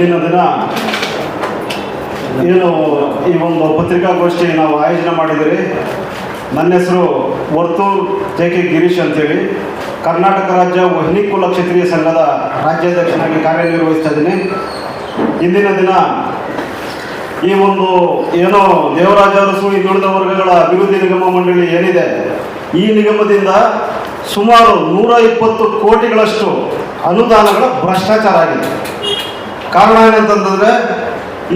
ಇಂದಿನ ದಿನ ಏನು ಈ ಒಂದು ಪತ್ರಿಕಾಗೋಷ್ಠಿ ನಾವು ಆಯೋಜನೆ ಮಾಡಿದ್ದೀರಿ. ನನ್ನ ಹೆಸರು ವರ್ತೂರ್ ಜೆ ಕೆ ಗಿರೀಶ್ ಅಂತೇಳಿ. ಕರ್ನಾಟಕ ರಾಜ್ಯ ವಹಿನಿ ಕುಲ ಕ್ಷತ್ರಿಯ ಸಂಘದ ರಾಜ್ಯಾಧ್ಯಕ್ಷನಾಗಿ ಕಾರ್ಯನಿರ್ವಹಿಸ್ತಾ ಇದ್ದೀನಿ. ಇಂದಿನ ದಿನ ಈ ಒಂದು ಏನೋ ದೇವರಾಜ ಅರಸು ಇನ್ನುಳಿದ ವರ್ಗಗಳ ಅಭಿವೃದ್ಧಿ ನಿಗಮ ಮಂಡಳಿ ಏನಿದೆ, ಈ ನಿಗಮದಿಂದ ಸುಮಾರು ನೂರ ಇಪ್ಪತ್ತು ಕೋಟಿಗಳಷ್ಟು ಅನುದಾನಗಳ ಭ್ರಷ್ಟಾಚಾರ ಆಗಿದೆ. ಕಾರಣ ಏನಂತಂದ್ರೆ,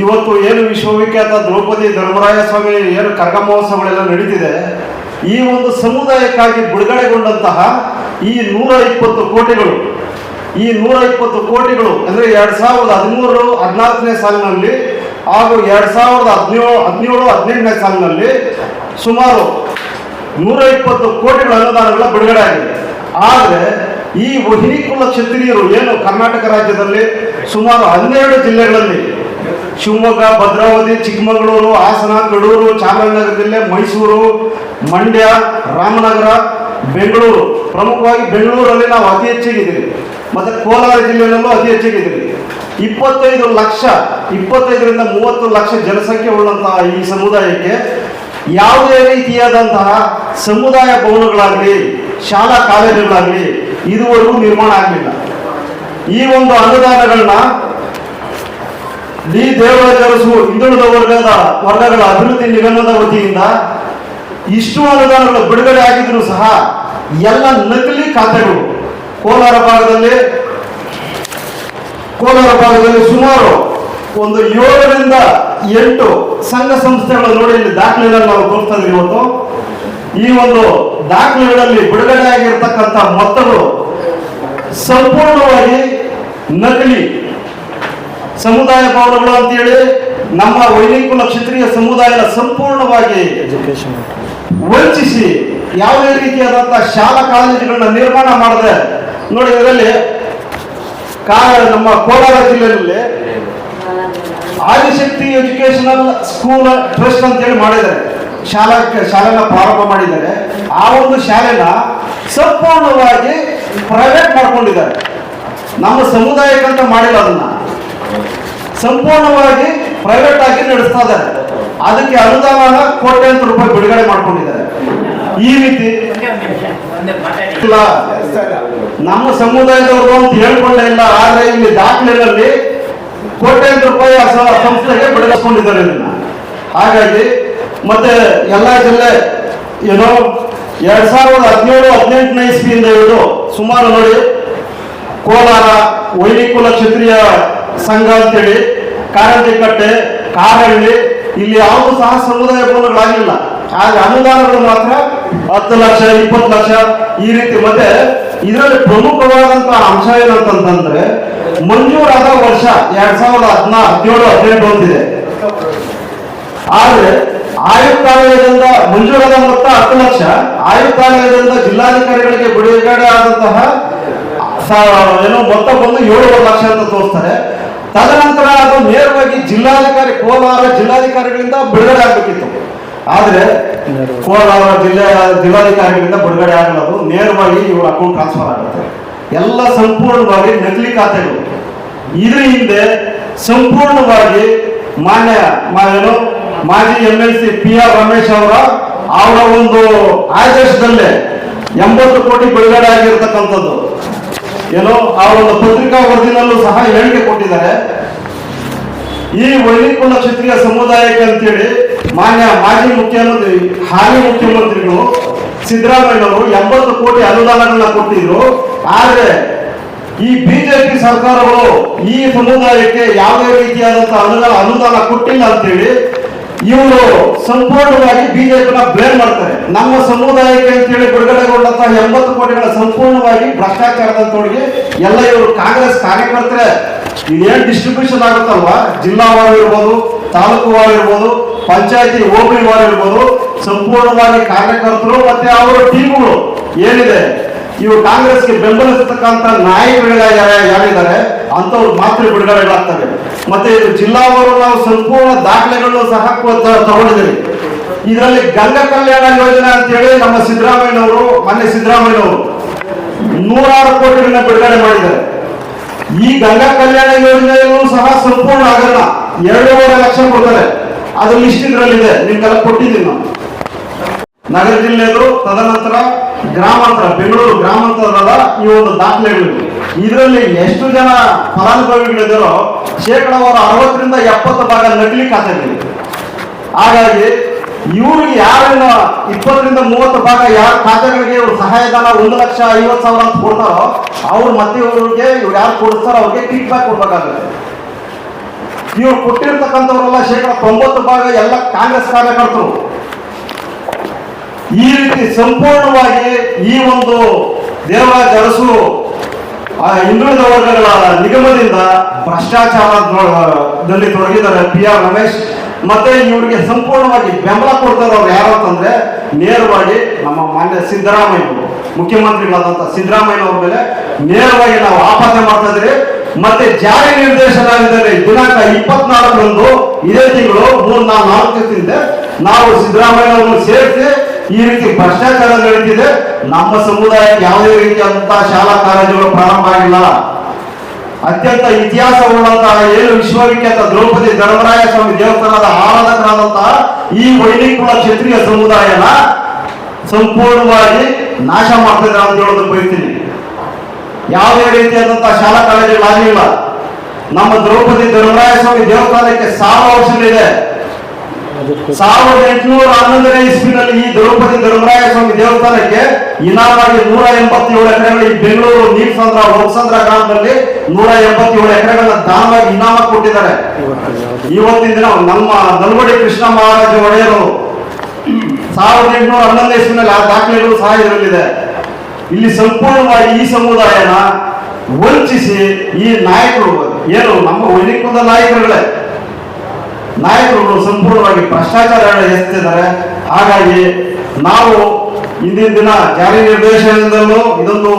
ಇವತ್ತು ಏನು ವಿಶ್ವವಿಖ್ಯಾತ ದ್ರೌಪದಿ ಧರ್ಮರಾಯ ಸ್ವಾಮಿ ಏನು ಕರ್ಗ ಮಹೋತ್ಸವಗಳೆಲ್ಲ ನಡೀತಿದೆ, ಈ ಒಂದು ಸಮುದಾಯಕ್ಕಾಗಿ ಬಿಡುಗಡೆಗೊಂಡಂತಹ ಈ ನೂರ ಇಪ್ಪತ್ತು ಕೋಟಿಗಳು, ಈ ನೂರ ಇಪ್ಪತ್ತು ಕೋಟಿಗಳು ಅಂದರೆ ಎರಡು ಸಾವಿರದ ಹದಿಮೂರು ಹದಿನಾಲ್ಕನೇ ಸಾಲಿನಲ್ಲಿ ಹಾಗೂ ಎರಡು ಸಾವಿರದ ಹದಿನೇಳು ಹದಿನೇಳು, ಹದಿನೆಂಟನೇ ಸಾಲಿನಲ್ಲಿ ಸುಮಾರು ನೂರ ಇಪ್ಪತ್ತು ಕೋಟಿಗಳ ಅನುದಾನಗಳ ಬಿಡುಗಡೆ ಆಗಿದೆ. ಆದರೆ ಈ ವಹಿನಿ ಕುಲ ಕ್ಷತ್ರಿಯರು ಏನು ಕರ್ನಾಟಕ ರಾಜ್ಯದಲ್ಲಿ ಸುಮಾರು ಹನ್ನೆರಡು ಜಿಲ್ಲೆಗಳಲ್ಲಿ ಶಿವಮೊಗ್ಗ, ಭದ್ರಾವತಿ, ಚಿಕ್ಕಮಗಳೂರು, ಹಾಸನ, ಕಡೂರು ಚಾಮರಾಜನಗರ ಜಿಲ್ಲೆ ಮೈಸೂರು, ಮಂಡ್ಯ, ರಾಮನಗರ, ಬೆಂಗಳೂರು. ಪ್ರಮುಖವಾಗಿ ಬೆಂಗಳೂರಲ್ಲಿ ನಾವು ಅತಿ ಹೆಚ್ಚಿಗಿದ್ದೀವಿ. ಮತ್ತು ಕೋಲಾರ ಜಿಲ್ಲೆಯಲ್ಲೂ ಅತಿ ಹೆಚ್ಚಿಗಿದ್ದೀವಿ. ಇಪ್ಪತ್ತೈದು ಲಕ್ಷ, ಇಪ್ಪತ್ತೈದರಿಂದ ಮೂವತ್ತು ಲಕ್ಷ ಜನಸಂಖ್ಯೆ ಉಳ್ಳಂತಹ ಈ ಸಮುದಾಯಕ್ಕೆ ಯಾವುದೇ ರೀತಿಯಾದಂತಹ ಸಮುದಾಯ ಭವನಗಳಾಗಲಿ, ಶಾಲಾ ಕಾಲೇಜುಗಳಾಗಲಿ ಇದುವರೆಗೂ ನಿರ್ಮಾಣ ಆಗಲಿಲ್ಲ. ಈ ಒಂದು ಅನುದಾನಗಳನ್ನ ಡಿ ದೇವರಸು ಹಿಂದುಳಿದ ವರ್ಗದ ವರ್ಗಗಳ ಅಭಿವೃದ್ಧಿ ನಿಗಮದ ವತಿಯಿಂದ ಇಷ್ಟು ಅನುದಾನಗಳು ಬಿಡುಗಡೆ ಆಗಿದ್ರು ಸಹ ಎಲ್ಲ ನಕಲಿ ಖಾತೆಗಳು ಕೋಲಾರ ಭಾಗದಲ್ಲಿ ಕೋಲಾರ ಭಾಗದಲ್ಲಿ ಸುಮಾರು ಒಂದು ಏಳರಿಂದ ಎಂಟು ಸಂಘ ಸಂಸ್ಥೆಗಳು ನೋಡಿ ಇಲ್ಲಿ ದಾಖಲೆಗಳನ್ನು ನಾವು ತೋರಿಸ್ತಾ ಇವತ್ತು. ಈ ಒಂದು ದಾಖಲೆಗಳಲ್ಲಿ ಬಿಡುಗಡೆ ಆಗಿರ್ತಕ್ಕಂಥ ಮೊತ್ತಗಳು ಸಂಪೂರ್ಣವಾಗಿ ನಕಲಿ. ಸಮುದಾಯ ಭವನಗಳು ಅಂತೇಳಿ ನಮ್ಮ ವೈನಿಕುಲ ಕ್ಷತ್ರಿಯ ಸಮುದಾಯದ ಸಂಪೂರ್ಣವಾಗಿ ವಂಚಿಸಿ ಯಾವುದೇ ರೀತಿಯಾದಂತಹ ಶಾಲಾ ಕಾಲೇಜುಗಳನ್ನ ನಿರ್ಮಾಣ ಮಾಡಿದೆ ನೋಡಿ ಇದರಲ್ಲಿ ಕಾ ನಮ್ಮ ಕೋಲಾರ ಜಿಲ್ಲೆಯಲ್ಲಿ ಆದಿಶಕ್ತಿ ಎಜುಕೇಶನಲ್ ಸ್ಕೂಲ್ ಟ್ರಸ್ಟ್ ಅಂತೇಳಿ ಮಾಡಿದ್ದಾರೆ. ಶಾಲಾ ಶಾಲೆನ ಪ್ರಾರಂಭ ಮಾಡಿದ್ದಾರೆ. ಆ ಒಂದು ಶಾಲೆನ ಸಂಪೂರ್ಣವಾಗಿ ಪ್ರೈವೇಟ್ ಮಾಡ್ಕೊಂಡಿದ್ದಾರೆ. ನಮ್ಮ ಸಮುದಾಯಕ್ಕಂತ ಮಾಡಿಲ್ಲ ಅದನ್ನ. ಸಂಪೂರ್ಣವಾಗಿ ಪ್ರೈವೇಟ್ ಆಗಿ ನಡೆಸ್ತಾ ಇದ್ದಾರೆ. ಅದಕ್ಕೆ ಅನುದಾನ ಕೋಟ್ಯಾಂತರ ರೂಪಾಯಿ ಬಿಡುಗಡೆ ಮಾಡ್ಕೊಂಡಿದ್ದಾರೆ. ಈ ರೀತಿ ನಮ್ಮ ಸಮುದಾಯದವರು ಅಂತ ಹೇಳ್ಕೊಂಡೇ ಇಲ್ಲ. ಆದ್ರೆ ಇಲ್ಲಿ ದಾಖಲೆಗಳಲ್ಲಿ ಕೋಟ್ಯಾಂತರ ರೂಪಾಯಿ ಸಂಸ್ಥೆಗೆ ಬಿಡುಗಡೆಕೊಂಡಿದ್ದಾರೆ ಹಾಗಾಗಿ ಮತ್ತೆ ಎಲ್ಲ ಜಿಲ್ಲೆ ಏನೋ ಎರಡ್ ಸಾವಿರದ ಹದಿನೇಳು, ಹದಿನೆಂಟನೇ ಇಸ್ವಿಯಿಂದ ಹಿಡಿದು ಸುಮಾರು ನೋಡಿ, ಕೋಲಾರ, ವೈನಿಕುಲ ಕ್ಷತ್ರಿಯ ಸಂಘ ಅಂತೇಳಿ ಕಾರಂಜಿಕಟ್ಟೆ ಕಾರಹಳ್ಳಿ, ಇಲ್ಲಿ ಯಾವುದೂ ಸಹ ಸಮುದಾಯ ಭವನಗಳಾಗಿಲ್ಲ ಆದ್ರೆ ಅನುದಾನಗಳು ಮಾತ್ರ ಹತ್ತು ಲಕ್ಷ, ಇಪ್ಪತ್ತು ಲಕ್ಷ ಈ ರೀತಿ. ಮತ್ತೆ ಇದರಲ್ಲಿ ಪ್ರಮುಖವಾದಂತಹ ಅಂಶ ಏನಂತಂದ್ರೆ ಮಂಜೂರಾದ ವರ್ಷ ಎರಡ್ ಸಾವಿರದ ಹದಿನಾರು, ಹದಿನೇಳು, ಹದಿನೆಂಟು ಬಂದಿದೆ. ಆದ್ರೆ ಆಯುಕ್ತಾಲಯದಿಂದ ಮಂಜೂರಾದ ಮೊತ್ತ ಹತ್ತು ಲಕ್ಷ. ಆಯುಕ್ತಾಲಯದಿಂದ ಜಿಲ್ಲಾಧಿಕಾರಿಗಳಿಗೆ ಬಿಡುಗಡೆ ಆದಂತಹ ಏನೋ ಮೊತ್ತ ಬಂದು ಏಳುವರೆ ಲಕ್ಷ ಅಂತ ತೋರಿಸ್ತಾರೆ. ತದನಂತರ ಅದು ನೇರವಾಗಿ ಜಿಲ್ಲಾಧಿಕಾರಿ ಕೋಲಾರ ಜಿಲ್ಲಾಧಿಕಾರಿಗಳಿಂದ ಬಿಡುಗಡೆ ಆಗಬೇಕಿತ್ತು. ಆದ್ರೆ ಕೋಲಾರ ಜಿಲ್ಲೆ ಜಿಲ್ಲಾಧಿಕಾರಿಗಳಿಂದ ಬಿಡುಗಡೆ ಆಗಲ್ಲ ಅದು ನೇರವಾಗಿ ಇವ್ರ ಅಕೌಂಟ್ ಟ್ರಾನ್ಸ್ಫರ್ ಆಗುತ್ತೆ. ಎಲ್ಲ ಸಂಪೂರ್ಣವಾಗಿ ನಕಲಿ ಖಾತೆಗಳು. ಇದ್ರ ಹಿಂದೆ ಸಂಪೂರ್ಣವಾಗಿ ಮಾನ್ಯ ಏನು ಮಾಜಿ M L C P R Ramesh ಅವರ ಅವರ ಒಂದು ಆದೇಶದಲ್ಲೇ ಎಂಬತ್ತು ಕೋಟಿ ಬಿಡುಗಡೆ ಆಗಿರ್ತಕ್ಕಂಥದ್ದು. ಏನು ಆ ಒಂದು ಪತ್ರಿಕಾ ವರದಿನಲ್ಲೂ ಸಹ ಹೇಳಿಕೆ ಕೊಟ್ಟಿದ್ದಾರೆ. ಈ ವೈನಿಕುಲ ಕ್ಷತ್ರಿಯ ಸಮುದಾಯಕ್ಕೆ ಅಂತೇಳಿ ಮಾನ್ಯ ಮಾಜಿ ಮುಖ್ಯಮಂತ್ರಿ, ಹಾಲಿ ಮುಖ್ಯಮಂತ್ರಿಗಳು ಸಿದ್ದರಾಮಯ್ಯನವರು ಎಂಬತ್ತು ಕೋಟಿ ಅನುದಾನಗಳನ್ನ ಕೊಟ್ಟಿದ್ರು. ಆದರೆ ಈ ಬಿಜೆಪಿ ಸರ್ಕಾರಗಳು ಈ ಸಮುದಾಯಕ್ಕೆ ಯಾವುದೇ ರೀತಿಯಾದಂತಹ ಅನುದಾನ ಅನುದಾನ ಕೊಟ್ಟಿಲ್ಲ ಅಂತೇಳಿ ಇವರು ಸಂಪೂರ್ಣವಾಗಿ ಬಿಜೆಪಿನ ಬ್ಲೇಮ್ ಮಾಡ್ತಾರೆ. ನಮ್ಮ ಸಮುದಾಯಕ್ಕೆ ಅಂತ ಹೇಳಿ ಬಿಡುಗಡೆಗೊಂಡಂತಹ ಎಂಬತ್ತು ಕೋಟಿಗಳ ಸಂಪೂರ್ಣವಾಗಿ ಭ್ರಷ್ಟಾಚಾರದ ತೊಡಗಿ ಎಲ್ಲ ಇವರು ಕಾಂಗ್ರೆಸ್ ಕಾರ್ಯಕರ್ತರೆ. ಏನು ಡಿಸ್ಟ್ರಿಬ್ಯೂಷನ್ ಆಗುತ್ತಲ್ವಾ? ಜಿಲ್ಲಾ ವಾರ ಇರ್ಬೋದು, ತಾಲೂಕು ವಾರು ಇರ್ಬೋದು, ಪಂಚಾಯತಿ ಹೋಬಳಿ ವಾರು ಇರ್ಬೋದು. ಸಂಪೂರ್ಣವಾಗಿ ಕಾರ್ಯಕರ್ತರು ಮತ್ತೆ ಅವರ ಟೀಮ್ಗಳು. ಏನಿದೆ? ಇವರು ಕಾಂಗ್ರೆಸ್ಗೆ ಬೆಂಬಲಿಸತಕ್ಕಂತ ನಾಯಕರುಗಳ ಯಾರಿದ್ದಾರೆ? ಅಂತವ್ರು ಮಾತ್ರ ಬಿಡುಗಡೆಗಳಾಗ್ತವೆ. ಮತ್ತೆ ಜಿಲ್ಲಾವರು ನಾವು ಸಂಪೂರ್ಣ ದಾಖಲೆಗಳನ್ನು ಸಹ ತಗೊಂಡಿದ್ದೀವಿ. ಇದರಲ್ಲಿ ಗಂಗಾ ಕಲ್ಯಾಣ ಯೋಜನೆ ಅಂತೇಳಿ ನಮ್ಮ ಸಿದ್ದರಾಮಯ್ಯನವರು ಮೊನ್ನೆ ಸಿದ್ದರಾಮಯ್ಯನವರು ನೂರಾರು ಕೋಟಿಗಳನ್ನ ಬಿಡುಗಡೆ ಮಾಡಿದ್ದಾರೆ. ಈ ಗಂಗಾ ಕಲ್ಯಾಣ ಯೋಜನೆಯಲ್ಲೂ ಸಹ ಸಂಪೂರ್ಣ ಆಗಲ್ಲ ಎರಡೂವರೆ ಲಕ್ಷ ಕೊಡ್ತಾರೆ. ಅದು ಲಿಸ್ಟ್ ಇದರಲ್ಲಿದೆ ನಿಮ್ಗೆಲ್ಲ ಕೊಟ್ಟಿದ್ದೀನಿ ನಾವು ನಗರ ಜಿಲ್ಲೆಯಲ್ಲೂ ತದನಂತರ ಗ್ರಾಮಾಂತರ, ಬೆಂಗಳೂರು ಗ್ರಾಮಾಂತರದ ಈ ಒಂದು ದಾಖಲೆಗಳು. ಇದರಲ್ಲಿ ಎಷ್ಟು ಜನ ಫಲಾನುಭವಿಗಳಿದ್ದಾರೋ ಶೇಕಡಾವಾರು ಅರವತ್ತರಿಂದ ಎಪ್ಪತ್ತು ಭಾಗ ನಕಲಿ ಖಾತೆಗಳಿವೆ. ಹಾಗಾಗಿ ಇವ್ರಿಗೆ ಯಾರನ್ನ ಇಪ್ಪತ್ತರಿಂದ ಮೂವತ್ತು ಭಾಗ ಯಾರ ಖಾತೆಗಳಿಗೆ ಇವ್ರು ಸಹಾಯಧನ ಒಂದು ಲಕ್ಷ ಐವತ್ತು ಸಾವಿರ ಅಂತ ಕೊಡ್ತಾರೋ, ಅವ್ರು ಮತ್ತೆ ಇವ್ರಿಗೆ, ಇವ್ರು ಯಾರು ಕೊಡಿಸ್ತಾರೋ ಅವ್ರಿಗೆ ಕಿಕ್ ಬ್ಯಾಕ್ ಕೊಡ್ಬೇಕಾಗುತ್ತೆ. ಇವ್ರು ಕೊಟ್ಟಿರ್ತಕ್ಕಂಥವ್ರೆಲ್ಲ ಶೇಕಡ ತೊಂಬತ್ತು ಭಾಗ ಎಲ್ಲ ಕಾಂಗ್ರೆಸ್ ಕಾರ್ಯಕರ್ತರು. ಈ ರೀತಿ ಸಂಪೂರ್ಣವಾಗಿ ಈ ಒಂದು ದೇವರಾಜ ಅರಸು, ಆ ಹಿಂದುಳಿದ ವರ್ಗಗಳ ನಿಗಮದಿಂದ ಭ್ರಷ್ಟಾಚಾರದಲ್ಲಿ ತೊಡಗಿದ್ದಾರೆ ಪಿ ಆರ್ ರಮೇಶ್. ಮತ್ತೆ ಇವರಿಗೆ ಸಂಪೂರ್ಣವಾಗಿ ಬೆಂಬಲ ಕೊಡ್ತಾರೆ ಅವ್ರು ಯಾರು ಅಂತಂದ್ರೆ ನೇರವಾಗಿ ನಮ್ಮ ಮಾನ್ಯ ಸಿದ್ದರಾಮಯ್ಯ ಮುಖ್ಯಮಂತ್ರಿಗಳಾದಂಥ ಸಿದ್ದರಾಮಯ್ಯ ಅವ್ರ ಮೇಲೆ ನೇರವಾಗಿ ನಾವು ಆಪಾದನೆ ಮಾಡ್ತಾ ಇದ್ರಿ ಮತ್ತೆ ಜಾರಿ ನಿರ್ದೇಶನಾಲಯದಲ್ಲಿ ದಿನಾಂಕ ಇಪ್ಪತ್ನಾಲ್ಕರಂದು ಇದೇ ತಿಂಗಳು ಮೂರ್ ನಾಲ್ಕು ದಿವಸದಿಂದ ನಾವು ಸಿದ್ದರಾಮಯ್ಯ ಸೇರಿಸಿ ಈ ರೀತಿ ಭ್ರಷ್ಟಾಚಾರ ನಡೀತಿದೆ ನಮ್ಮ ಸಮುದಾಯಕ್ಕೆ ಯಾವುದೇ ರೀತಿಯಾದಂತಹ ಶಾಲಾ ಕಾಲೇಜುಗಳು ಪ್ರಾರಂಭ ಆಗಿಲ್ಲ. ಅತ್ಯಂತ ಇತಿಹಾಸವುಳ್ಳಂತಹ ಏನು ವಿಶ್ವವಿಖ್ಯಾತ ದ್ರೌಪದಿ ಧರ್ಮರಾಯ ಸ್ವಾಮಿ ದೇವಸ್ಥಾನದ ಆರಾಧಕರಾದಂತಹ ಈ ವೈದಿಕುಲ ಕ್ಷತ್ರಿಯ ಸಮುದಾಯನ ಸಂಪೂರ್ಣವಾಗಿ ನಾಶ ಮಾಡ್ತಿದ್ದಾರೆ ಅಂತ ಹೇಳೋದಕ್ಕೆ ಬಯಸ್ತೀನಿ. ಯಾವುದೇ ರೀತಿಯಾದಂತಹ ಶಾಲಾ ಕಾಲೇಜುಗಳಾಗಿಲ್ಲ ನಮ್ಮ ದ್ರೌಪದಿ ಧರ್ಮರಾಯ ಸ್ವಾಮಿ ದೇವಸ್ಥಾನಕ್ಕೆ ಸಾವಿರ ವರ್ಷಗಳಿದೆ ಸಾವಿರದ ಎಂಟುನೂರ ಹನ್ನೊಂದನೇ ಇಸ್ವಿನಲ್ಲಿ ಈ ದ್ರೌಪದಿ ಧರ್ಮರಾಯ ಸ್ವಾಮಿ ದೇವಸ್ಥಾನಕ್ಕೆ ಇನಾಮಾಗಿ ನೂರ ಎಂಬತ್ತೇಳು ಎಕರೆಗಳು ಈ ಬೆಂಗಳೂರು ನೀಲ್ಸಂದ್ರ ಹೋಗಸಂದ್ರ ಗ್ರಾಮದಲ್ಲಿ ನೂರ ಎಂಬತ್ತೇಳು ಎಕರೆಗಳನ್ನ ದಾನವಾಗಿ ಇನಾಮ ಕೊಟ್ಟಿದ್ದಾರೆ. ಇವತ್ತಿನ ದಿನ ನಮ್ಮ ನಲ್ವಡಿ ಕೃಷ್ಣ ಮಹಾರಾಜ ಒಡೆಯರು ಸಾವಿರದ ಎಂಟುನೂರ ಹನ್ನೊಂದನೇ ಇಸ್ವಿನಲ್ಲಿ ಆ ದಾಖಲೆಗಳು ಸಹ ಇದರಲ್ಲಿದೆ. ಇಲ್ಲಿ ಸಂಪೂರ್ಣವಾಗಿ ಈ ಸಮುದಾಯನ ವಂಚಿಸಿ ಈ ನಾಯಕರು ಏನು ನಮ್ಮ ವೈನಿಕುಲದ ನಾಯಕರುಗಳೇ ನಾಯಕರುಗಳು ಸಂಪೂರ್ಣವಾಗಿ ಭ್ರಷ್ಟಾಚಾರ ಎಸ್ತಿದ್ದಾರೆ ಹಾಗಾಗಿ ನಾವು ಇಂದಿನ ದಿನ ಜಾರಿ ನಿರ್ದೇಶನದಲ್ಲೂ ಇದೊಂದು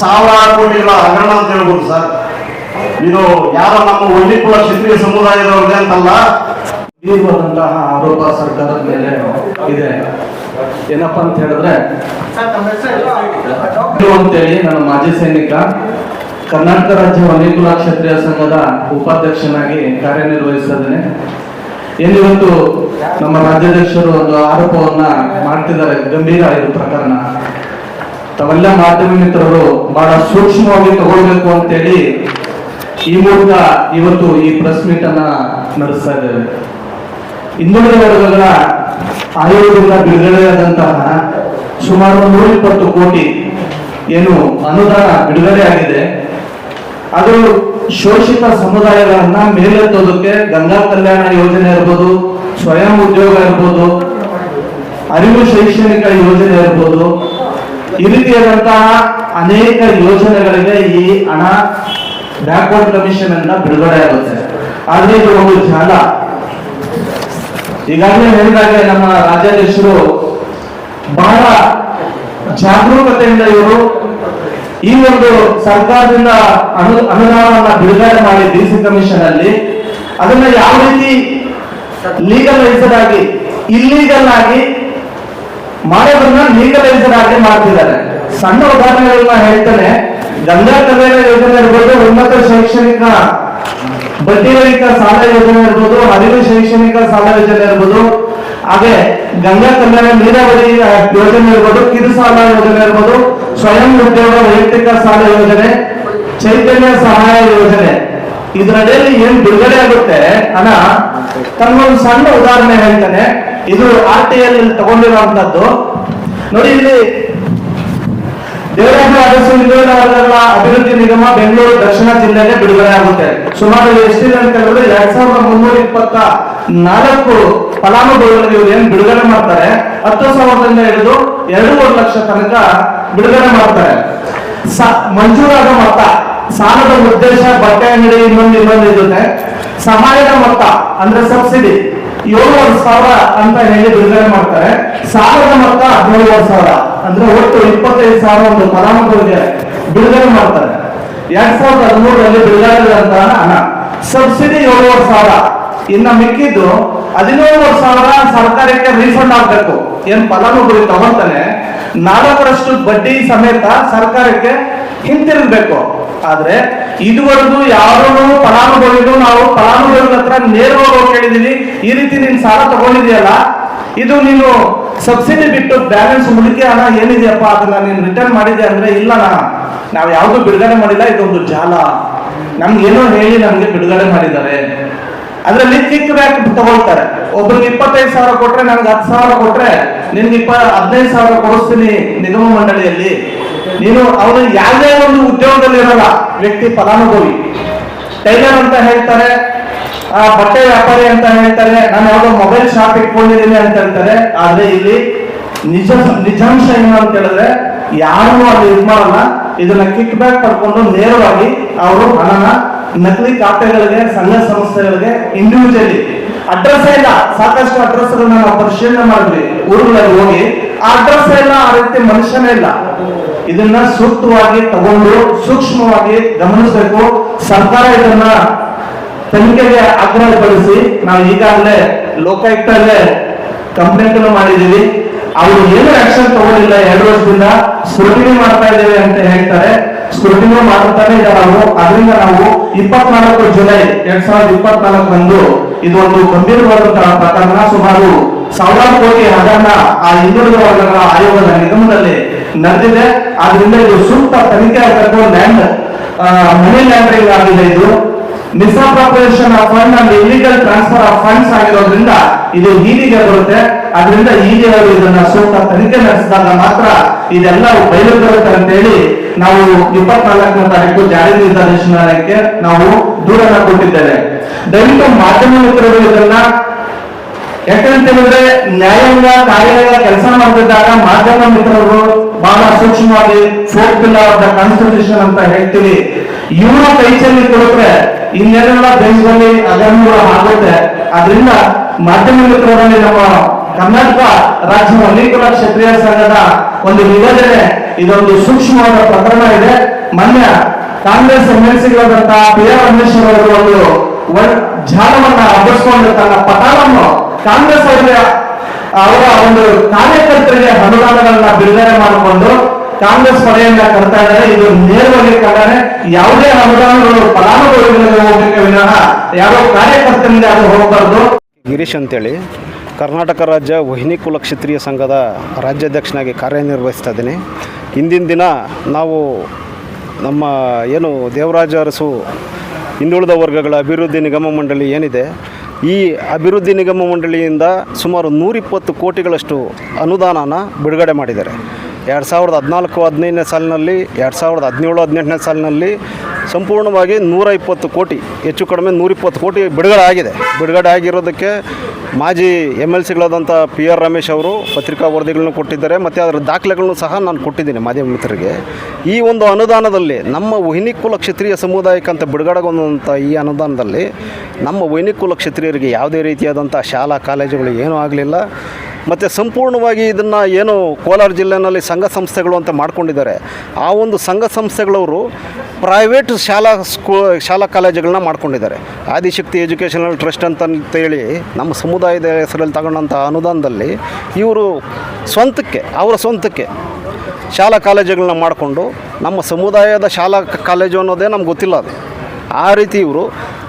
ಸಾವಿರಾರು ಕೋಟಿಗಳ ಹಗರಣ ಅಂತ ಹೇಳ್ಬೋದು ಸರ್. ಇದು ಯಾರ ನಮ್ಮ ಒಳ್ಳಿಕುಳ ಕ್ಷತ್ರಿಯ ಸಮುದಾಯದವ್ರದೇ ಅಂತಲ್ಲ. ಇರುವಂತಹ ಆರೋಪ ಸರ್ಕಾರದ ಮೇಲೆ ಇದೆ. ಏನಪ್ಪ ಅಂತ ಹೇಳಿದ್ರೆ ಅಂತೇಳಿ ನಾನು ಮಾಜಿ ಸೈನಿಕ, ಕರ್ನಾಟಕ ರಾಜ್ಯ ವನಿಕುಲ ಕ್ಷತ್ರಿಯ ಸಂಘದ ಉಪಾಧ್ಯಕ್ಷನಾಗಿ ಕಾರ್ಯನಿರ್ವಹಿಸಿದ್ದೇನೆ ಏನಿವತ್ತು ನಮ್ಮ ರಾಜ್ಯಾಧ್ಯಕ್ಷರು ಒಂದು ಆರೋಪವನ್ನ ಮಾಡ್ತಿದ್ದಾರೆ, ಗಂಭೀರ ಇದು ಪ್ರಕರಣ. ತಾವೆಲ್ಲ ಮಾಧ್ಯಮ ಮಿತ್ರರು ಬಹಳ ಸೂಕ್ಷ್ಮವಾಗಿ ತಗೊಳ್ಬೇಕು ಅಂತೇಳಿ ಈ ಮೂಲಕ ಇವತ್ತು ಈ ಪ್ರೆಸ್ ಮೀಟ್ ಅನ್ನ ನಡೆಸ್ತಾ ಇದ್ದೇವೆ. ಹಿಂದುಳಿದ ವರ್ಗಗಳ ಆಯೋಗದಿಂದ ಬಿಡುಗಡೆಯಾದಂತಹ ಸುಮಾರು ನೂರ ಇಪ್ಪತ್ತು ಕೋಟಿ ಏನು ಅನುದಾನ ಬಿಡುಗಡೆ ಆಗಿದೆ. ಅದು ಶೋಷಿತ ಸಮುದಾಯಗಳನ್ನ ಮೇಲೆತ್ತೋದಕ್ಕೆ ಗಂಗಾ ಕಲ್ಯಾಣ ಯೋಜನೆ ಇರ್ಬೋದು, ಸ್ವಯಂ ಉದ್ಯೋಗ ಇರ್ಬೋದು, ಅರಿವು ಶೈಕ್ಷಣಿಕ ಯೋಜನೆ ಇರ್ಬೋದು. ಈ ರೀತಿಯಾದಂತಹ ಅನೇಕ ಯೋಜನೆಗಳಿಗೆ ಈ ಹಣ ಬ್ಯಾಕ್ವರ್ಡ್ ಕಮಿಷನ್ ಅನ್ನ ಬಿಡುಗಡೆ ಆಗುತ್ತೆ. ಆದ್ರೆ ಇದು ಒಂದು ಜಾಲ. ಈಗಾಗಲೇ ಹೇಳಿದಾಗ ನಮ್ಮ ರಾಜ್ಯಾಧ್ಯಕ್ಷರು ಬಹಳ ಜಾಗರೂಕತೆಯಿಂದ ಇವರು ಈ ಒಂದು ಸರ್ಕಾರದಿಂದ ಅನು ಅನುದಾನವನ್ನ ಬಿಡುಗಡೆ ಮಾಡಿ ಡಿ ಸಿ ಕಮಿಷನ್ ಅಲ್ಲಿ ಅದನ್ನ ಯಾವ ರೀತಿ ಲೀಗಲ್ ಆಗಿ ಇಲ್ಲೀಗಲ್ ಆಗಿ ಮಾಡೋದನ್ನ ಲೀಗಲ್ ಆಗಿ ಮಾಡ್ತಿದ್ದಾರೆ. ಸಣ್ಣ ಉದಾಹರಣೆಗಳನ್ನ ಹೇಳ್ತೇನೆ. ಗಂಗಾ ಕಲ್ಯಾಣ ಯೋಜನೆ ಇರ್ಬೋದು, ಉನ್ನತ ಶೈಕ್ಷಣಿಕ ಬಡ್ಡಿ ರಹಿತ ಸಾಲ ಯೋಜನೆ ಇರ್ಬೋದು ಅರಿವು ಶೈಕ್ಷಣಿಕ ಸಾಲ ಯೋಜನೆ ಇರ್ಬೋದು ಹಾಗೆ ಗಂಗಾ ಕಲ್ಯಾಣ ನೀರಾವರಿ ಯೋಜನೆ ಇರ್ಬೋದು, ಕಿರು ಸಾಲ ಯೋಜನೆ ಇರ್ಬೋದು, ಸ್ವಯಂ ಉದ್ಯೋಗ, ವೈಯಕ್ತಿಕ ಸಾಲ ಯೋಜನೆ, ಚೈತನ್ಯ ಸಹಾಯ ಯೋಜನೆ. ಇದರಲ್ಲಿ ಏನ್ ಬಿಡುಗಡೆ ಆಗುತ್ತೆ? ಹಣ ತನ್ನೊಂದು ಸಣ್ಣ ಉದಾಹರಣೆ ಹೇಳ್ತಾನೆ. ಇದು ಆರ್ ಟಿ ಎಲ್ ತಗೊಂಡಿರುವಂತದ್ದು ನೋಡಿ ಇಲ್ಲಿ ದೇವರಾಜ ಅರಸು ಅಭಿವೃದ್ಧಿ ನಿಗಮ ಬೆಂಗಳೂರು ದಕ್ಷಿಣ ಜಿಲ್ಲೆಗೆ ಬಿಡುಗಡೆ ಆಗುತ್ತೆ. ಸುಮಾರು ಎಷ್ಟಿದೆ ಅಂತ ಹೇಳಿದ್ರೆ ಎರಡ್ ಸಾವಿರದ ಮುನ್ನೂರ ಇಪ್ಪತ್ತ ನಾಲ್ಕು ಫಲಾನುಭವಿಗಳಿಗೆ ಇವರು ಏನ್ ಬಿಡುಗಡೆ ಮಾಡ್ತಾರೆ? ಹತ್ತು ಸಾವಿರದಿಂದ ಹಿಡಿದು ಎರಡೂವರೆ ಲಕ್ಷ ತನಕ ಬಿಡುಗಡೆ ಮಾಡ್ತಾರೆ. ಮಂಜೂರಾದ ಮೊತ್ತ, ಸಾಲದ ಉದ್ದೇಶ, ಬಟ್ಟೆ ಅಂಗಡಿ, ಇನ್ನೊಂದು ಇನ್ನೊಂದು ಇರುತ್ತೆ. ಸಹಾಯದ ಮೊತ್ತ, ಅಂದ್ರೆ ಸಬ್ಸಿಡಿ, ಏಳುವರೆ ಸಾವಿರ ಅಂತ ಹೇಳಿ ಬಿಡುಗಡೆ ಮಾಡ್ತಾರೆ. ಸಾಲದ ಮೊತ್ತ ಹದಿನೇಳುವರೆ ಸಾವಿರ, ಅಂದ್ರೆ ಒಟ್ಟು ಇಪ್ಪತ್ತೈದು ಸಾವಿರ ಒಂದು ಫಲಾನುಭವಿಗೆ ಬಿಡುಗಡೆ ಮಾಡ್ತಾರೆ. ಎರಡ್ ಸಾವಿರದ ಹದಿಮೂರರಲ್ಲಿ ಬಿಡುಗಡೆ ಹಣ. ಸಬ್ಸಿಡಿ ಏಳುವರೆ ಸಾವಿರ. ಇನ್ನ ಮಿಕ್ಕಿದ್ದು ಹದಿನೇಳು ಸಾವಿರ ಸರ್ಕಾರಕ್ಕೆ ರೀಫಂಡ್ ಆಗ್ಬೇಕು. ಏನ್ ಫಲಾನುಭವಿ ತಗೊಳ್ತಾನೆ ನಾಲ್ಕರಷ್ಟು ಬಡ್ಡಿ ಸಮೇತ ಸರ್ಕಾರಕ್ಕೆ ಹಿಂತಿರುಗಬೇಕು. ಆದ್ರೆ ಇದುವರೆಗೂ ಯಾರು ಫಲಾನುಭವಿಗಳು ನಾವು ಫಲಾನುಭವಿಗಳ ಹತ್ರ ನೇರವಾಗಿ ಕೇಳಿದೀವಿ. ಈ ರೀತಿ ನೀನ್ ಸಾಲ ತಗೊಂಡಿದೆಯಲ್ಲ ಇದು ನೀನು ಸಬ್ಸಿಡಿ ಬಿಟ್ಟು ಬ್ಯಾಲೆನ್ಸ್ ಉಳಿಕೆ ಹಣ ಏನಿದೆಯಪ್ಪ? ಅದನ್ನ ನೀನು ರಿಟರ್ನ್ ಮಾಡಿದೆ ಅಂದ್ರೆ ಇಲ್ಲ ನಾವು ಯಾವ್ದು ಬಿಡುಗಡೆ ಮಾಡಿಲ್ಲ, ಇದೊಂದು ಜಾಲ. ನಮ್ಗೆ ಏನೋ ಹೇಳಿ ನಮ್ಗೆ ಬಿಡುಗಡೆ ಮಾಡಿದ್ದಾರೆ. ಅದರಲ್ಲಿ ಕಿಕ್ ಬ್ಯಾಕ್ ತಗೊಳ್ತಾರೆ. ಒಬ್ಬರಿಗೆ ಇಪ್ಪತ್ತೈದು ಸಾವಿರ ಕೊಟ್ರೆ ನನಗೆ ಹತ್ತು ಸಾವಿರ ಕೊಟ್ರೆ ನಿನ್ಗೆ ಇಪ್ಪ ಹದಿನೈದು ಸಾವಿರ ಕೊಡಿಸ್ತೀನಿ ನಿಗಮ ಮಂಡಳಿಯಲ್ಲಿ. ನೀನು ಅವನು ಯಾವುದೇ ಒಂದು ಉದ್ಯೋಗದಲ್ಲಿ ಇರಲ್ಲ ವ್ಯಕ್ತಿ ಫಲಾನುಭವಿ. ಟೈಲರ್ ಅಂತ ಹೇಳ್ತಾರೆ, ಆ ಬಟ್ಟೆ ವ್ಯಾಪಾರಿ ಅಂತ ಹೇಳ್ತಾರೆ, ನಾನು ಯಾವ್ದೋ ಮೊಬೈಲ್ ಶಾಪ್ ಇಟ್ಕೊಂಡಿದ್ದೀನಿ ಅಂತ ಹೇಳ್ತಾರೆ. ಆದ್ರೆ ಇಲ್ಲಿ ನಿಜ ನಿಜಾಂಶ ಏನು ಅಂತ ಹೇಳಿದ್ರೆ ಯಾರು ಅಲ್ಲಿ ಇದು ಮಾಡಲ್ಲ. ಇದನ್ನ ಕಿಕ್ ಬ್ಯಾಕ್ ಪಡ್ಕೊಂಡು ನೇರವಾಗಿ ಅವರು ಹಣನ ನಕಲಿ ಖಾತೆಗಳಿಗೆ ಸಂಘ ಸಂಸ್ಥೆಗಳಿಗೆ ಇಂಡಿವಿಜುವಲಿ ಅಡ್ರೆಸ್ ಇಲ್ಲ ಸಾಕಷ್ಟು ಅಡ್ರೆಸ್ ನಾವು ಪರಿಶೀಲನೆ ಮಾಡಿದ್ವಿ. ಊರುಗಳಲ್ಲಿ ಹೋಗಿ, ಆ ಅಡ್ರೆಸ್ ಇಲ್ಲ ಆ ರೀತಿ ಮನುಷ್ಯನೇ ಇಲ್ಲ. ಇದನ್ನ ಸೂಕ್ತವಾಗಿ ತಗೊಂಡು, ಸೂಕ್ಷ್ಮವಾಗಿ ಗಮನಿಸಬೇಕು. ಸರ್ಕಾರ ಇದನ್ನ ತನಿಖೆಗೆ ಆಗ್ರಹಪಡಿಸಿ ನಾವು ಈಗಾಗಲೇ ಲೋಕಾಯುಕ್ತಲ್ಲೇ ಕಂಪ್ಲೇಂಟ್ ಮಾಡಿದೀವಿ ಅವರು ಏನು ಆಕ್ಷನ್ ತಗೊಂಡಿಲ್ಲ ಎರಡು ವರ್ಷದಿಂದ. ಸ್ಕ್ರೂಟಿನಿ ಮಾಡ್ತಾ ಇದ್ದೇವೆ ಅಂತ ಹೇಳ್ತಾರೆ. ಸ್ಕ್ರೂಟಿನಿ ಮಾಡ್ತಾನೆ ಇದೆ ನಾವು. ಅದರಿಂದ ನಾವು ಇಪ್ಪತ್ನಾಲ್ಕು ಜುಲೈ ಎರಡ್ ಸಾವಿರದ ಇಪ್ಪತ್ನಾಲ್ಕರಂದು ಇದೊಂದು ಗಂಭೀರವಾದಂತಹ ಪ್ರಕರಣ. ಸುಮಾರು ಸಾವಿರಾರು ಕೋಟಿ ಹಗರಣ ಆ ಹಿಂದುಳಿದ ವರ್ಗಗಳ ಆಯೋಗದ ನಿಗಮದಲ್ಲಿ ನಡೆದಿದೆ. ಆದ್ರಿಂದ ಇದು ಸೂಕ್ತ ತನಿಖೆ ಆಗಬೇಕು. ಲ್ಯಾಂಡ್ ಮನಿ ಲ್ಯಾಂಡರಿಂಗ್ ಆಗಿದೆ ಇದು. Misappropriation of fund and illegal transfer of funds ಆಗಿರೋದ್ರಿಂದ ಇದು ಈಡಿಗೆ ಬರುತ್ತೆ. ಅದರಿಂದ ಅವರು ಇದನ್ನ ಸೂಕ್ತ ತನಿಖೆ ನಡೆಸಿದಾಗ ಮಾತ್ರ ಇದೆಲ್ಲ ಬಯಲು ಬರುತ್ತೆ ಅಂತ ಹೇಳಿ ನಾವು ಇಪ್ಪತ್ನಾಲ್ಕನೇ ತಾರೀಕು ಜಾರಿ ನಿರ್ದೇಶನಾಲಯಕ್ಕೆ ನಾವು ದೂರನ್ನ ಕೊಟ್ಟಿದ್ದೇವೆ. ದಯವಿಟ್ಟು ಮಾಧ್ಯಮ ಮಿತ್ರರು ಇದನ್ನ ಯಾಕಂತ ಹೇಳಿದ್ರೆ ನ್ಯಾಯಾಂಗ ಕಾರ್ಯಾಲಯ ಕೆಲಸ ಮಾಡ್ತಿದ್ದಾಗ ಮಾಧ್ಯಮ ಮಿತ್ರರು ಬಹಳ ಸೂಕ್ಷ್ಮವಾಗಿ ಸೋಪ್ ಪಿಲ್ಲರ್ ಆಫ್ ದ ಕಾನ್ಸ್ಟಿಟ್ಯೂಷನ್ ಅಂತ ಹೇಳ್ತೀವಿ. ಇವರ ಕೈಚಲ್ಲಿ ಕೊಡುತ್ತೆ ಇನ್ನೆಲ್ಲ ದೇಶದಲ್ಲಿ ಅಗಮ್ಯಗಳು ಆಗುತ್ತೆ ಅದರಿಂದ ಮಾಧ್ಯಮ ಮಿತ್ರರಲ್ಲಿ ನಮ್ಮ ಕರ್ನಾಟಕ ರಾಜ್ಯ ವನ್ಯಕುಲ ಕ್ಷತ್ರಿಯ ಸಂಘದ ಒಂದು ವಿಭಜನೆ ಇದೊಂದು ಸೂಕ್ಷ್ಮವಾದ ಪ್ರಕರಣ ಇದೆ. ಮೊನ್ನೆ ಕಾಂಗ್ರೆಸ್ ಎಂ ಎಲ್ ಸಿಗಳಾದಂತಹ ಪಿ ಆರ್ ರಮೇಶ್ವರ್ ಅವರು ಒಂದು ಜಾಲವನ್ನ ಹಬ್ಬಿಸ್ಕೊಂಡು ತನ್ನ ಪಟಾಲನ್ನು ಕಾಂಗ್ರೆಸ್ ಅವರ ಅವರ ಒಂದು ಕಾರ್ಯಕರ್ತರಿಗೆ ಅನುದಾನಗಳನ್ನ ಬಿಡುಗಡೆ ಮಾಡಿಕೊಂಡು ಕಾಂಗ್ರೆಸ್ ಪಡೆಯನ್ನ ಕರ್ತಾ ಇದ್ದಾರೆ. ಇದು ನೇರವಾಗಿ ಕಾರಣ ಯಾವುದೇ ಅನುದಾನಗಳು ಫಲಾನುಭವಿಗಳಿಗೆ ಹೋಗಲಿಕ್ಕೆ ವಿನಃ ಯಾವ ಕಾರ್ಯಕರ್ತರಿಂದ ಅದು ಹೋಗಬಾರ್ದು. ಗಿರೀಶ್ ಅಂತೇಳಿ, ಕರ್ನಾಟಕ ರಾಜ್ಯ ವಹಿನಿ ಕುಲ ಕ್ಷತ್ರಿಯ ಸಂಘದ ರಾಜ್ಯಾಧ್ಯಕ್ಷನಾಗಿ ಕಾರ್ಯನಿರ್ವಹಿಸ್ತಾ ಇದ್ದೀನಿ. ಇಂದಿನ ದಿನ ನಾವು ನಮ್ಮ ಏನು ದೇವರಾಜ ಅರಸು ಹಿಂದುಳಿದ ವರ್ಗಗಳ ಅಭಿವೃದ್ಧಿ ನಿಗಮ ಮಂಡಳಿ ಏನಿದೆ, ಈ ಅಭಿವೃದ್ಧಿ ನಿಗಮ ಮಂಡಳಿಯಿಂದ ಸುಮಾರು ನೂರಿಪ್ಪತ್ತು ಕೋಟಿಗಳಷ್ಟು ಅನುದಾನನ ಬಿಡುಗಡೆ ಮಾಡಿದ್ದಾರೆ. ಎರಡು ಸಾವಿರದ ಹದಿನಾಲ್ಕು ಹದಿನೈದನೇ ಸಾಲಿನಲ್ಲಿ, ಎರಡು ಸಾವಿರದ ಹದಿನೇಳು ಹದಿನೆಂಟನೇ ಸಾಲಿನಲ್ಲಿ ಸಂಪೂರ್ಣವಾಗಿ ನೂರ ಇಪ್ಪತ್ತು ಕೋಟಿ, ಹೆಚ್ಚು ಕಡಿಮೆ ನೂರಿಪ್ಪತ್ತು ಕೋಟಿ ಬಿಡುಗಡೆ ಆಗಿದೆ ಬಿಡುಗಡೆ ಆಗಿರೋದಕ್ಕೆ ಮಾಜಿ ಎಂ ಎಲ್ ಸಿಗಳಾದಂಥ ಪಿ ಆರ್ ರಮೇಶ್ ಅವರು ಪತ್ರಿಕಾ ವರದಿಗಳನ್ನು ಕೊಟ್ಟಿದ್ದಾರೆ, ಮತ್ತು ಅದರ ದಾಖಲೆಗಳನ್ನು ಸಹ ನಾನು ಕೊಟ್ಟಿದ್ದೀನಿ ಮಾಧ್ಯಮ ಮಿತ್ರರಿಗೆ. ಈ ಒಂದು ಅನುದಾನದಲ್ಲಿ, ನಮ್ಮ ವೈನಿಕ ಕುಲ ಕ್ಷತ್ರಿಯ ಸಮುದಾಯಕ್ಕಂತ ಬಿಡುಗಡೆಗೊಂಡಂಥ ಈ ಅನುದಾನದಲ್ಲಿ ನಮ್ಮ ವೈನಿಕ ಕುಲ ಕ್ಷತ್ರಿಯರಿಗೆ ಯಾವುದೇ ರೀತಿಯಾದಂಥ ಶಾಲಾ, ಕಾಲೇಜುಗಳು ಏನೂ ಆಗಲಿಲ್ಲ. ಮತ್ತು ಸಂಪೂರ್ಣವಾಗಿ ಇದನ್ನು ಏನು ಕೋಲಾರ ಜಿಲ್ಲೆಯಲ್ಲಿ ಸಂಘ ಸಂಸ್ಥೆಗಳು ಅಂತ ಮಾಡ್ಕೊಂಡಿದ್ದಾರೆ. ಆ ಒಂದು ಸಂಘ ಸಂಸ್ಥೆಗಳವರು ಪ್ರೈವೇಟ್ ಶಾಲಾ ಸ್ಕೂ, ಶಾಲಾ ಕಾಲೇಜುಗಳನ್ನ ಮಾಡ್ಕೊಂಡಿದ್ದಾರೆ. ಆದಿಶಕ್ತಿ ಎಜುಕೇಷನಲ್ ಟ್ರಸ್ಟ್ ಅಂತ ಹೇಳಿ ನಮ್ಮ ಸಮುದಾಯದ ಹೆಸರಲ್ಲಿ ತಗೊಂಡಂಥ ಅನುದಾನದಲ್ಲಿ ಇವರು ಸ್ವಂತಕ್ಕೆ, ಅವರ ಸ್ವಂತಕ್ಕೆ ಶಾಲಾ ಕಾಲೇಜುಗಳನ್ನ ಮಾಡಿಕೊಂಡು ನಮ್ಮ ಸಮುದಾಯದ ಶಾಲಾ ಕಾಲೇಜು ಅನ್ನೋದೇ ನಮ್ಗೆ ಗೊತ್ತಿಲ್ಲ ಅದು. ಆ ರೀತಿ ಇವರು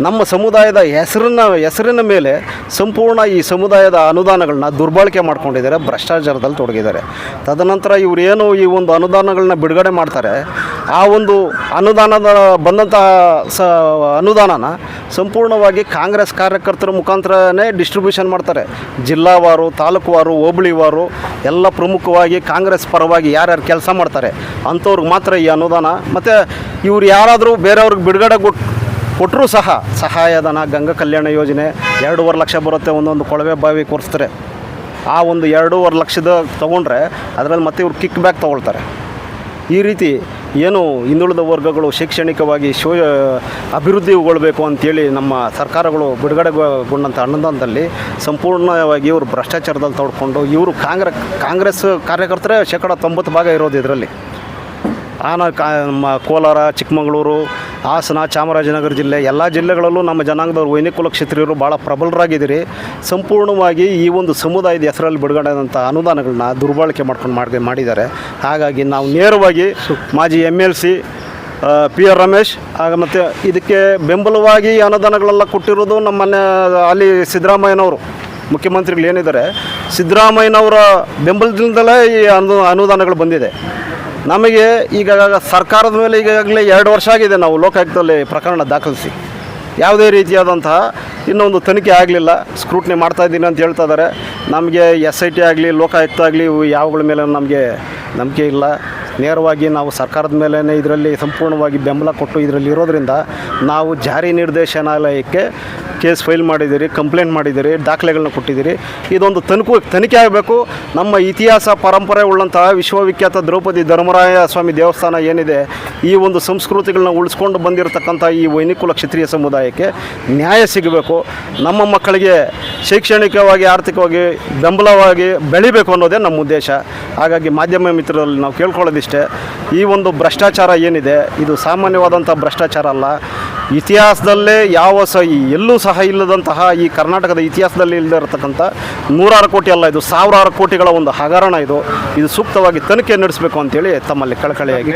ನಮ್ಮ ಸಮುದಾಯದ ಹೆಸರನ್ನ, ಹೆಸರಿನ ಮೇಲೆ ಸಂಪೂರ್ಣ ಈ ಸಮುದಾಯದ ಅನುದಾನಗಳನ್ನ ದುರ್ಬಳಕೆ ಮಾಡ್ಕೊಂಡಿದ್ದಾರೆ, ಭ್ರಷ್ಟಾಚಾರದಲ್ಲಿ ತೊಡಗಿದ್ದಾರೆ. ತದನಂತರ ಇವರು ಏನು ಈ ಒಂದು ಅನುದಾನಗಳನ್ನ ಬಿಡುಗಡೆ ಮಾಡ್ತಾರೆ, ಆ ಒಂದು ಅನುದಾನದ ಬಂದಂತಹ ಸ, ಅನುದಾನನ ಸಂಪೂರ್ಣವಾಗಿ ಕಾಂಗ್ರೆಸ್ ಕಾರ್ಯಕರ್ತರ ಮುಖಾಂತರನೇ ಡಿಸ್ಟ್ರಿಬ್ಯೂಷನ್ ಮಾಡ್ತಾರೆ. ಜಿಲ್ಲಾವಾರು, ತಾಲೂಕುವಾರು, ಹೋಬಳಿವಾರು, ಎಲ್ಲ ಪ್ರಮುಖವಾಗಿ ಕಾಂಗ್ರೆಸ್ ಪರವಾಗಿ ಯಾರ್ಯಾರು ಕೆಲಸ ಮಾಡ್ತಾರೆ, ಅಂಥವ್ರಿಗೆ ಮಾತ್ರ ಈ ಅನುದಾನ ಮತ್ತು ಇವ್ರು ಯಾರಾದರೂ ಬೇರೆಯವ್ರಿಗೆ ಬಿಡುಗಡೆ ಕೊಟ್ಟು ಕೊಟ್ಟರೂ ಸಹ ಸಹಾಯಧನ, ಗಂಗಾ ಕಲ್ಯಾಣ ಯೋಜನೆ ಎರಡೂವರೆ ಲಕ್ಷ ಬರುತ್ತೆ ಒಂದೊಂದು ಕೊಳವೆ ಬಾವಿ ಕೊರಿಸ್ತಾರೆ. ಆ ಒಂದು ಎರಡೂವರೆ ಲಕ್ಷದ ತೊಗೊಂಡ್ರೆ ಅದರಲ್ಲಿ ಮತ್ತೆ ಇವ್ರು ಕಿಕ್ ಬ್ಯಾಕ್ ತೊಗೊಳ್ತಾರೆ. ಈ ರೀತಿ ಏನು ಹಿಂದುಳಿದ ವರ್ಗಗಳು ಶೈಕ್ಷಣಿಕವಾಗಿ ಶೋ, ಅಭಿವೃದ್ಧಿಗೊಳ್ಬೇಕು ಅಂತೇಳಿ ನಮ್ಮ ಸರ್ಕಾರಗಳು ಬಿಡುಗಡೆಗೊಂಡಂಥ ಅನುದಾನದಲ್ಲಿ ಸಂಪೂರ್ಣವಾಗಿ ಇವರು ಭ್ರಷ್ಟಾಚಾರದಲ್ಲಿ ತೊಡ್ಕೊಂಡು ಇವರು ಕಾಂಗ್ರೆಸ್ ಕಾಂಗ್ರೆಸ್ ಕಾರ್ಯಕರ್ತರೇ ಶೇಕಡ ತೊಂಬತ್ತು ಭಾಗ ಇರೋದು ಇದರಲ್ಲಿ. ಆನ ನಮ್ಮ ಕೋಲಾರ, ಚಿಕ್ಕಮಗಳೂರು, ಹಾಸನ, ಚಾಮರಾಜನಗರ ಜಿಲ್ಲೆ ಎಲ್ಲ ಜಿಲ್ಲೆಗಳಲ್ಲೂ ನಮ್ಮ ಜನಾಂಗದವರು ವೈನಿಕುಲ ಕ್ಷತ್ರಿಯರು ಭಾಳ ಪ್ರಬಲರಾಗಿದ್ದೀರಿ. ಸಂಪೂರ್ಣವಾಗಿ ಈ ಒಂದು ಸಮುದಾಯದ ಹೆಸರಲ್ಲಿ ಬಿಡುಗಡೆಯಾದಂಥ ಅನುದಾನಗಳನ್ನ ದುರ್ಬಳಕೆ ಮಾಡ್ಕೊಂಡು ಮಾಡಿ ಮಾಡಿದ್ದಾರೆ. ಹಾಗಾಗಿ ನಾವು ನೇರವಾಗಿ ಮಾಜಿ M L C P R Ramesh, ಆಗ ಮತ್ತು ಇದಕ್ಕೆ ಬೆಂಬಲವಾಗಿ ಅನುದಾನಗಳೆಲ್ಲ ಕೊಟ್ಟಿರೋದು ನಮ್ಮ ಮನೆ ಅಲ್ಲಿ ಸಿದ್ದರಾಮಯ್ಯನವರು. ಮುಖ್ಯಮಂತ್ರಿಗಳು ಏನಿದ್ದಾರೆ, ಸಿದ್ದರಾಮಯ್ಯನವರ ಬೆಂಬಲದಿಂದಲೇ ಈ ಅನು, ಅನುದಾನಗಳು ಬಂದಿದೆ. ನಮಗೆ ಈಗ ಸರ್ಕಾರದ ಮೇಲೆ ಈಗಾಗಲೇ ಎರಡು ವರ್ಷ ಆಗಿದೆ ನಾವು ಲೋಕಾಯುಕ್ತದಲ್ಲಿ ಪ್ರಕರಣ ದಾಖಲಿಸಿ. ಯಾವುದೇ ರೀತಿಯಾದಂತಹ ಇನ್ನೊಂದು ತನಿಖೆ ಆಗಲಿಲ್ಲ. ಸ್ಕ್ರೂಟ್ನಿ ಮಾಡ್ತಾ ಇದ್ದೀನಿ ಅಂತ ಹೇಳ್ತಾ ಇದ್ದಾರೆ. ನಮಗೆ ಎಸ್ ಐ ಟಿ ಆಗಲಿ, ಲೋಕಾಯುಕ್ತ ಆಗಲಿ ಇವು ಯಾವಗಳ ಮೇಲೆ ನಮಗೆ ನಂಬಿಕೆ ಇಲ್ಲ. ನೇರವಾಗಿ ನಾವು ಸರ್ಕಾರದ ಮೇಲೇ ಇದರಲ್ಲಿ ಸಂಪೂರ್ಣವಾಗಿ ಬೆಂಬಲ ಕೊಟ್ಟು ಇದರಲ್ಲಿ ಇರೋದ್ರಿಂದ ನಾವು ಜಾರಿ ನಿರ್ದೇಶನಾಲಯಕ್ಕೆ ಕೇಸ್ ಫೈಲ್ ಮಾಡಿದ್ದೀರಿ, ಕಂಪ್ಲೇಂಟ್ ಮಾಡಿದ್ದೀರಿ, ದಾಖಲೆಗಳನ್ನ ಕೊಟ್ಟಿದ್ದೀರಿ. ಇದೊಂದು ತನಿಖೆ ತನಿಖೆ ಆಗಬೇಕು. ನಮ್ಮ ಇತಿಹಾಸ, ಪರಂಪರೆ ಉಳ್ಳಂತಹ ವಿಶ್ವವಿಖ್ಯಾತ ದ್ರೌಪದಿ ಧರ್ಮರಾಯ ಸ್ವಾಮಿ ದೇವಸ್ಥಾನ ಏನಿದೆ ಈ ಒಂದು ಸಂಸ್ಕೃತಿಗಳನ್ನ ಉಳಿಸ್ಕೊಂಡು ಬಂದಿರತಕ್ಕಂಥ ಈ ವೈನಿಕುಲ ಕ್ಷತ್ರಿಯ ಸಮುದಾಯಕ್ಕೆ ನ್ಯಾಯ ಸಿಗಬೇಕು, ನಮ್ಮ ಮಕ್ಕಳಿಗೆ ಶೈಕ್ಷಣಿಕವಾಗಿ, ಆರ್ಥಿಕವಾಗಿ ಬೆಂಬಲವಾಗಿ ಬೆಳಿಬೇಕು ಅನ್ನೋದೇ ನಮ್ಮ ಉದ್ದೇಶ ಹಾಗಾಗಿ ಮಾಧ್ಯಮ ಮಿತ್ರರಲ್ಲಿ ನಾವು ಕೇಳ್ಕೊಳ್ಳೋದಿಷ್ಟೇ, ಈ ಒಂದು ಭ್ರಷ್ಟಾಚಾರ ಏನಿದೆ, ಇದು ಸಾಮಾನ್ಯವಾದಂಥ ಭ್ರಷ್ಟಾಚಾರ ಅಲ್ಲ ಇತಿಹಾಸದಲ್ಲೇ ಯಾವ ಸಹ ಎಲ್ಲೂ ಸಹ ಇಲ್ಲದಂತಹ ಈ ಕರ್ನಾಟಕದ ಇತಿಹಾಸದಲ್ಲಿ ಇಲ್ಲದೆ ಇರತಕ್ಕಂಥ ನೂರಾರು ಕೋಟಿ ಅಲ್ಲ, ಇದು ಸಾವಿರಾರು ಕೋಟಿಗಳ ಒಂದು ಹಗರಣ ಇದು ಇದು ಸೂಕ್ತವಾಗಿ ತನಿಖೆ ನಡೆಸಬೇಕು ಅಂತೇಳಿ ತಮ್ಮಲ್ಲಿ ಕಳಕಳಿಯಾಗಿ.